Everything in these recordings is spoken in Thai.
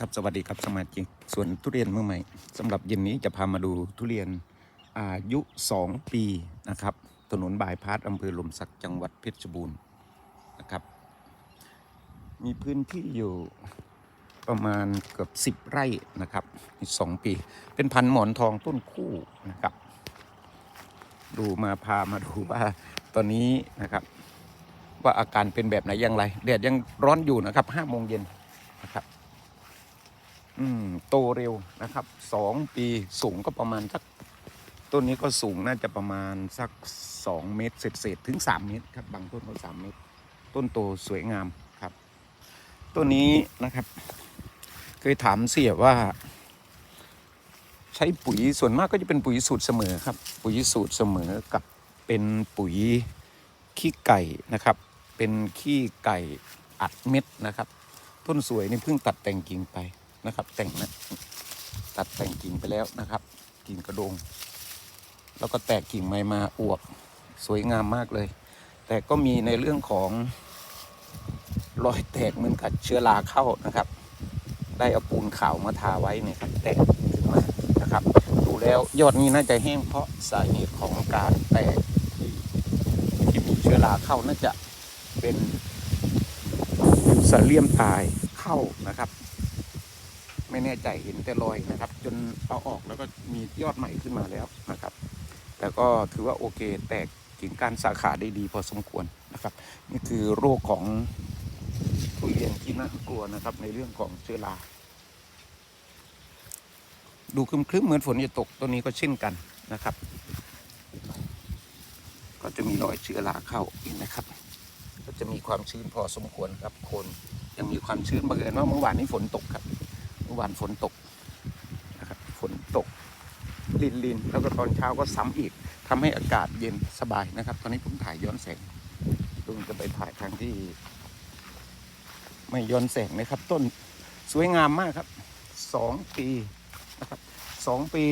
ครับสวัสดีครับสมาชิกส่วนทุเรียนเมื่อใหม่สำหรับเย็นนี้จะพามาดูทุเรียนอายุ 2 ปีนะครับ ถนนบายพาสอำเภอลมสักจังหวัดเพชรบูรณ์นะครับ มีพื้นที่อยู่ประมาณเกือบ 10 ไร่นะครับสองปี เป็นพันหมอนทองต้นคู่นะครับ ดูมาพามาดูว่าตอนนี้นะครับ ว่าอาการเป็นแบบไหนอย่างไรแดดยังร้อนอยู่นะครับห้าโมงเย็นนะครับ อืมโตเร็วนะครับสองปีสูงก็ประมาณสักต้นนี้ก็สูงน่าจะประมาณสักสองเมตรเศษๆถึงสามเมตรครับบางต้นก็สามเมตร ต้นโตสวยงามครับต้นนี้นะครับเคยถามเสียว่า ใช้ปุ๋ยส่วนมากก็จะเป็นปุ๋ยสูตรเสมอครับ ปุ๋ยสูตรเสมอกับเป็นปุ๋ยขี้ไก่นะครับ เป็นขี้ไก่อัดเม็ดนะครับ ต้นสวยนี่เพิ่งตัดแต่งกิ่งไป นะครับ แต่งนะตัดแต่งกิ่งไปแล้วนะครับ กิ่งกระโดง แล้วก็แตกกิ่งใหม่มาอวบสวยงามมากเลย แต่ก็มีในเรื่องของรอยแตกเหมือนกับเชื้อราเข้านะครับ ได้เอาปูนขาวมาทาไว้เนี่ยครับแตกขึ้นมานะครับ ดูแล้วยอดนี้น่าจะแห้งเพราะสาเหตุของการแตกที่ที่มีเชื้อราเข้าน่าจะเป็นสเลียมตายเข้านะครับ ไม่แน่ใจเห็นแต่รอยนะครับ จนเอาออกแล้วก็มียอดใหม่ขึ้นมาแล้วนะครับ แต่ก็ถือว่าโอเค แตกกิ่งก้านสาขาได้ดีพอสมควรนะครับ นี่คือโรคของทุเรียนที่น่ากลัวนะครับ ในเรื่องของเชื้อราดูครึ้มๆเหมือนฝนจะตกตัวนี้ก็เช่นกันนะครับ ก็จะมีรอยเชื้อราเข้าเห็นนะครับ ก็จะมีความชื้นพอสมควรครับคนยังมีความชื้นบังเอิญว่าเมื่อวานนี้ฝนตกครับ วานฝนตกนะครับฝนตกลินลินแล้วก็ตอนเช้าก็ซ้ำอีกทำให้อากาศเย็นสบายนะครับ ตอนนี้ผมถ่ายย้อนแสงลุงจะไปถ่ายทางที่ ไม่ย้อนแสงนะครับ ต้นสวยงามมากครับสองปีนะครับสองปี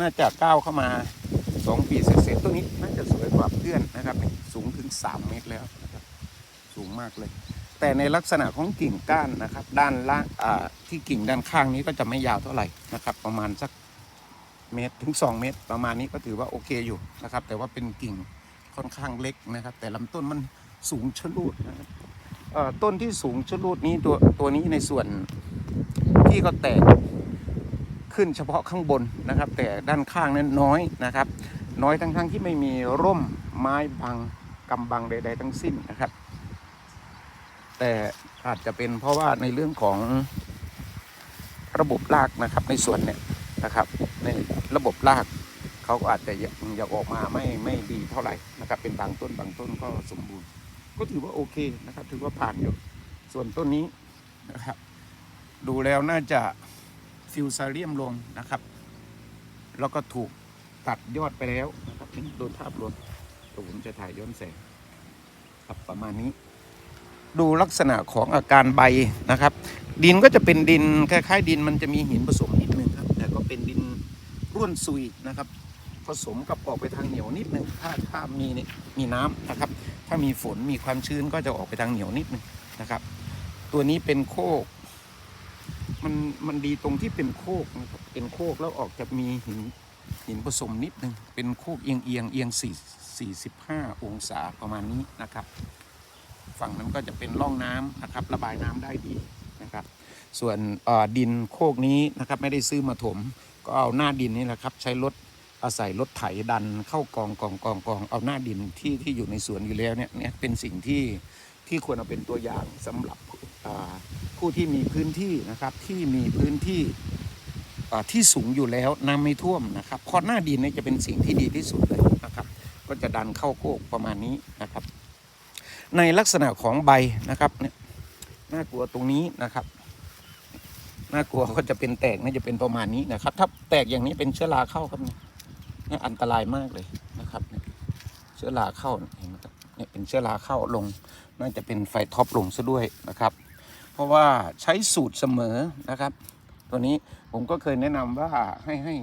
น่าจะก้าวเข้ามาสองปีเสร็จๆต้นนี้น่าจะสวยกว่าเพื่อนนะครับ สูงถึงสามเมตรแล้วนะครับสูงมากเลย แต่ในลักษณะของกิ่งก้านนะครับ ด้านล่างที่กิ่งด้านข้างนี้ก็จะไม่ยาวเท่าไหร่นะครับ ประมาณสักเมตรถึง 2 เมตร ประมาณนี้ก็ถือว่าโอเคอยู่นะครับ แต่ว่าเป็นกิ่งค่อนข้างเล็กนะครับ แต่ลำต้นมันสูงชะลูดนะครับต้นที่สูงชะลูดนี้ตัวตัวนี้ในส่วนที่ก็แตกขึ้นเฉพาะข้างบนนะครับ แต่ด้านข้างนั้นน้อยนะครับ น้อยทั้งๆที่ไม่มีร่มไม้บังกำบังใด ๆ ทั้งสิ้นนะครับ แต่อาจจะเป็นเพราะว่าในเรื่องของระบบรากนะครับ ในส่วนเนี่ยนะครับ ในระบบรากเขาก็อาจจะยังยังออกมาไม่ไม่ดีเท่าไหร่นะครับ เป็นบางต้นบางต้นก็สมบูรณ์ ก็ถือว่าโอเคนะครับ ถือว่าผ่านอยู่ส่วนต้นนี้นะครับ ดูแล้วน่าจะฟิวซาเลียมลงนะครับ แล้วก็ถูกตัดยอดไปแล้วนะครับโดนภาพรวมผมจะถ่ายย้อนแสงครับประมาณนี้ ดูลักษณะของอาการใบนะครับ ดินก็จะเป็นดินคล้ายๆ ดินมันจะมีหินผสมนิดนึงครับ แต่ก็เป็นดินร่วนซุยนะครับ ผสมกับออกไปทางเหนียวนิดนึงถ้าถ้ามีมีน้ำนะครับ ถ้ามีฝนมีความชื้นก็จะออกไปทางเหนียวนิดนึงนะครับ ตัวนี้เป็นโคกมันมันดีตรงที่เป็นโคกนะครับเป็นโคกแล้วออกจะมีหินหินผสมนิดนึงเป็นโคกเอียงเอียงเอียงสี่สี่สิบห้าองศาประมาณนี้นะครับ ฝั่งนั้นก็จะเป็นร่องน้ำนะครับ ระบายน้ำได้ดีนะครับ ส่วนดินโคกนี้นะครับไม่ได้ซื้อมาถม ก็เอาหน้าดินนี่แหละครับ ใช้รถอาศัยรถไถดันเข้ากองกองกองกองเอาหน้าดินที่ที่อยู่ในสวนอยู่แล้วเนี่ยเนี่ยเป็นสิ่งที่ที่ควรเอาเป็นตัวอย่างสำหรับผู้ที่มีพื้นที่นะครับที่มีพื้นที่ที่สูงอยู่แล้วน้ำไม่ท่วมนะครับเพราะหน้าดินเนี่ยจะเป็นสิ่งที่ดีที่สุดเลยนะครับ ก็จะดันเข้าโคกประมาณนี้ ในลักษณะของใบนะครับเนี่ยน่ากลัวตรงนี้นะครับน่ากลัวก็จะเป็นแตกน่าจะเป็นประมาณนี้นะครับ ถ้าแตกอย่างนี้เป็นเชื้อราเข้าครับเนี่ยนี่อันตรายมากเลยนะครับเนี่ยเชื้อราเข้าเห็นไหมครับเนี่ยเป็นเชื้อราเข้าลง น่าจะเป็นไฟท็อปลงซะด้วยนะครับ เพราะว่าใช้สูตรเสมอนะครับ ตัวนี้ผมก็เคยแนะนำว่าให้ให้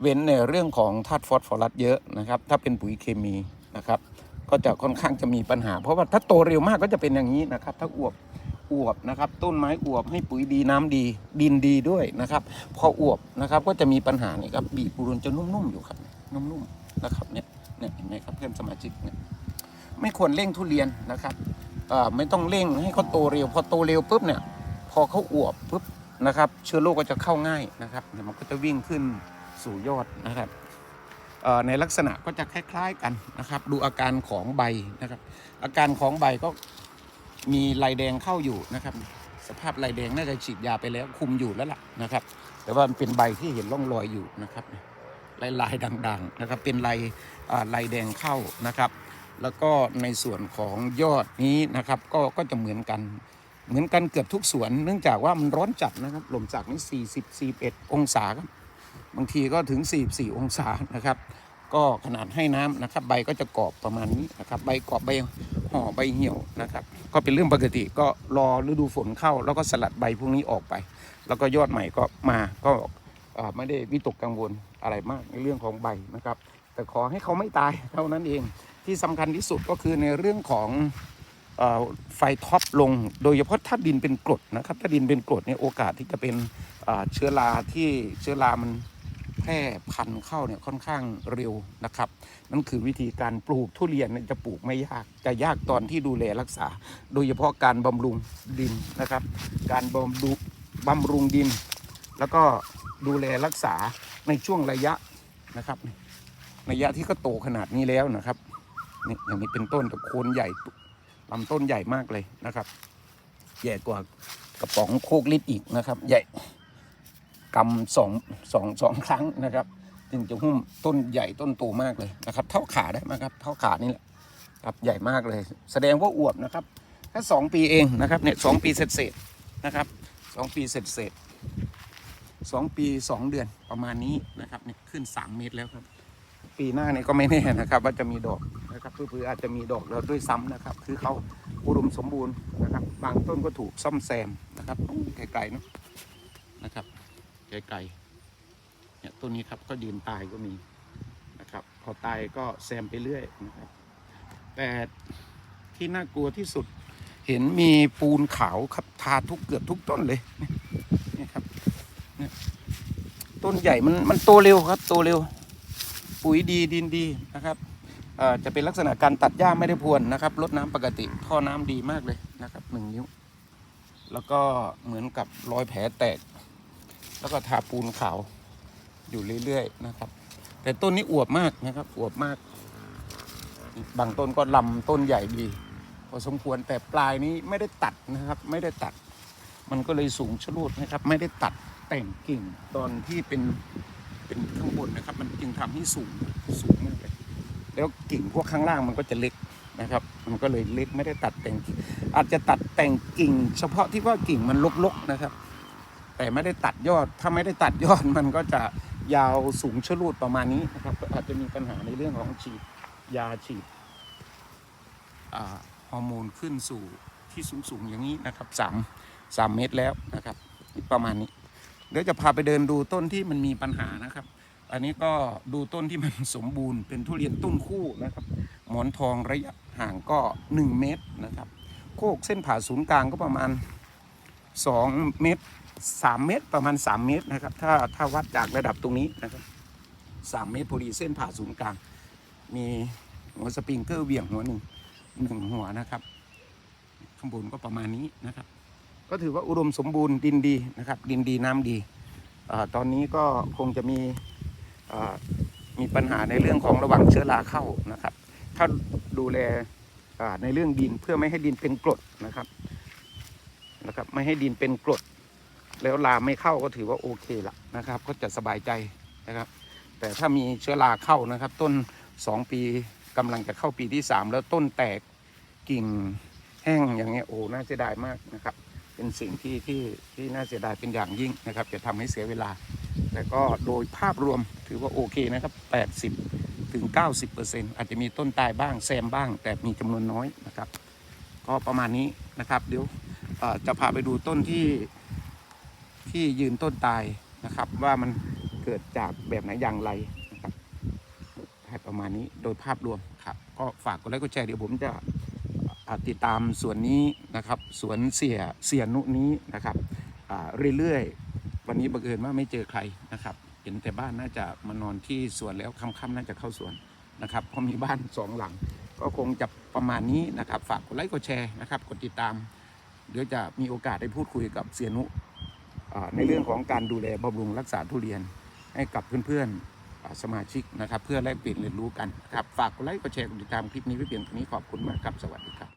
เว้นในเรื่องของธาตุฟอสฟอรัสเยอะนะครับ ถ้าเป็นปุ๋ยเคมีนะครับ ก็จะค่อนข้างจะมีปัญหา เพราะว่าถ้าโตเร็วมากก็จะเป็นอย่างนี้นะครับ ถ้าอวบอวบนะครับ ต้นไม้อวบให้ปุ๋ยดีน้ำดี ดินดีด้วยนะครับพออวบนะครับก็จะมีปัญหาเนี่ยครับบีบปูรุนจะนุ่มๆอยู่ครับนุ่มๆนะครับเนี่ยเนี่ยเห็นไหมครับเพื่อนสมาชิกเนี่ยไม่ควรเร่งทุเรียนนะครับไม่ต้องเร่งให้เขาโตเร็ว พอโตเร็วปุ๊บเนี่ยพอเขาอวบปุ๊บนะครับ เชื้อโรคก็จะเข้าง่ายนะครับเดี๋ยวมันก็จะวิ่งขึ้นสู่ยอดนะครับ ในลักษณะก็จะคล้ายๆกันนะครับ ดูอาการของใบนะครับ อาการของใบก็มีลายแดงเข้าอยู่นะครับ สภาพลายแดงน่าจะฉีดยาไปแล้วคุมอยู่แล้วล่ะนะครับ แต่ว่ามันเป็นใบที่เห็นร่องรอยอยู่นะครับลายลายๆด่างๆนะครับ เป็นลายลายแดงเข้านะครับ แล้วก็ในส่วนของยอดนี้นะครับ ก็ก็จะเหมือนกันเหมือนกันเกือบทุกสวน เนื่องจากว่ามันร้อนจัดนะครับลมจากนี่40 41 องศาครับ บางทีก็ถึง 44 องศานะครับ ก็ขนาดให้น้ำนะครับ ใบก็จะกรอบประมาณนี้นะครับ ใบกรอบใบห่อใบเหี่ยวนะครับ ก็เป็นเรื่องปกติก็รอฤดูฝนเข้า แล้วก็สลัดใบพวกนี้ออกไป แล้วก็ยอดใหม่ก็มาก็ไม่ได้วิตกกังวลอะไรมากในเรื่องของใบนะครับ แต่ขอให้เขาไม่ตายเท่านั้นเองที่สำคัญที่สุดก็คือในเรื่องของอไฟท็อปลง โดยเฉพาะถ้าดินเป็นกรดนะครับ ถ้าดินเป็นกรดเนี่ยโอกาสที่จะเป็นเชื้อราที่เชื้อรามัน แพร่พันธุ์เข้าเนี่ยค่อนข้างเร็วนะครับ นั่นคือวิธีการปลูกทุเรียนจะปลูกไม่ยากจะยากตอนที่ดูแลรักษา โดยเฉพาะการบำรุงดินนะครับ การบำรุงบำรุงดิน แล้วก็ดูแลรักษาในช่วงระยะนะครับระยะที่ก็โตขนาดนี้แล้วนะครับนี่อย่างนี้เป็นต้นแต่โคนใหญ่ลำต้นใหญ่มากเลยนะครับ ใหญ่กว่ากระป๋องโคกลิตรอีกนะครับ ใหญ่ กำสองสองสองครั้งนะครับ จึงจะหุ้มต้นใหญ่ต้นโตมากเลยนะครับ เท่าขาได้ไหมครับ เท่าขานี่แหละครับใหญ่มากเลย แสดงว่าอวบนะครับแค่สองปีเองนะครับเนี่ยสองปีเศษๆนะครับสองปีเศษๆสองปีสองเดือนประมาณนี้นะครับเนี่ยขึ้นสามเมตรแล้วครับ ปีหน้าเนี่ยก็ไม่แน่นะครับ ว่าจะมีดอกนะครับเพื่ออาจจะมีดอกแล้วด้วยซ้ำนะครับ คือเขาอุดมสมบูรณ์นะครับ บางต้นก็ถูกซ่อมแซมนะครับไกลๆเนาะนะครับ ไกลๆเนี่ยต้นนี้ครับก็ยืนตายก็มีนะครับ พอตายก็แซมไปเรื่อยนะครับ แต่ที่น่ากลัวที่สุดเห็นมีปูนขาวครับทาทุกเกือบทุกต้นเลยนี่ครับนี่ต้นใหญ่มันมันโตเร็วครับ โตเร็ว ปุ๋ยดีดินดีนะครับจะเป็นลักษณะการตัดหญ้าไม่ได้พรวนนะครับลดน้ำปกติท่อน้ำดีมากเลยนะครับหนึ่งนิ้ว แล้วก็เหมือนกับรอยแผลแตก แล้วก็ทาปูนขาวอยู่เรื่อยๆนะครับ แต่ต้นนี้อวบมากนะครับ อวบมาก บางต้นก็ลำต้นใหญ่ดีพอสมควรแต่ปลายนี้ไม่ได้ตัดนะครับ ไม่ได้ตัด มันก็เลยสูงชะลูดนะครับ ไม่ได้ตัดแต่งกิ่งตอนที่เป็นเป็นข้างบนนะครับ มันจึงทำให้สูงสูงมากเลยแล้วกิ่งพวกข้างล่างมันก็จะเล็กนะครับ มันก็เลยเล็กไม่ได้ตัดแต่งกิ่งอาจจะตัดแต่งกิ่ง เฉพาะที่ว่ากิ่งมันลกๆนะครับ แต่ไม่ได้ตัดยอด ถ้าไม่ได้ตัดยอดมันก็จะยาวสูงชะลูดประมาณนี้นะครับ ก็อาจจะมีปัญหาในเรื่องของฉีดยาฉีดฮอร์โมนขึ้นสู่ที่สูงสูงๆอย่างนี้นะครับสามสามเมตรแล้วนะครับประมาณนี้ เดี๋ยวจะพาไปเดินดูต้นที่มันมีปัญหานะครับ อันนี้ก็ดูต้นที่มันสมบูรณ์เป็นทุเรียนต้นคู่นะครับ หมอนทองระยะห่างก็ 1 เมตรนะครับ โคกเส้นผ่าศูนย์กลางก็ประมาณ 2 เมตร 3 เมตรประมาณ 3 เมตรนะครับ ถ้าถ้าวัดจากระดับตรงนี้นะครับ 3 เมตรพอดีเส้นผ่าศูนย์กลาง มีหัวสปริงเกอร์เหวี่ยงหัวหนึ่งหนึ่งหัวนะครับ ข้างบนก็ประมาณนี้นะครับ ก็ถือว่าอุดมสมบูรณ์ดินดีนะครับ ดินดีน้ำดีอตอนนี้ก็คงจะมีมีปัญหาในเรื่องของระหว่างเชื้อราเข้านะครับ ถ้าดูแลในเรื่องดินเพื่อไม่ให้ดินเป็นกรดนะครับนะครับ ไม่ให้ดินเป็นกรด แล้วราไม่เข้าก็ถือว่าโอเคละนะครับ ก็จะสบายใจนะครับ แต่ถ้ามีเชื้อราเข้านะครับ ต้น 2 ปีกำลังจะเข้าปีที่ 3 แล้วต้นแตกกิ่งแห้งอย่างเงี้ยโอ้น่าเสียดายมากนะครับ เป็นสิ่งที่ที่ที่น่าเสียดายเป็นอย่างยิ่งนะครับ จะทำให้เสียเวลา แต่ก็โดยภาพรวมถือว่าโอเคนะครับ 80 ถึง 90อาจจะมีต้นตายบ้างแซมบ้าง แต่มีจำนวนน้อยนะครับ ก็ประมาณนี้นะครับ เดี๋ยวจะพาไปดูต้นที่ ที่ยืนต้นตายนะครับ ว่ามันเกิดจากแบบไหนอย่างไรนะครับให้ประมาณนี้โดยภาพรวมครับ ก็ฝากกดไลค์กดแชร์เดี๋ยวผมจะติดตามสวนนี้นะครับสวนเสียเสียนุนี้นะครับเรื่อยๆ วันนี้บังเอิญว่าไม่เจอใครนะครับเห็นแต่บ้านน่าจะมานอนที่สวนแล้วค่ำๆน่าจะเข้าสวนนะครับเพราะมีบ้านสองหลัง ก็คงจะประมาณนี้นะครับ ฝากกดไลค์กดแชร์นะครับ กดติดตาม เดี๋ยวจะมีโอกาสได้พูดคุยกับเสียนุ ในเรื่องของการดูแลบำรุงรักษาทุเรียนให้กับเพื่อนๆสมาชิกนะครับ เพื่อแลกเปลี่ยนเรียนรู้กันครับฝากกดไลค์กดแชร์กดติดตามคลิปนี้ไว้เพียงเท่านี้ขอบคุณมากครับสวัสดีครับ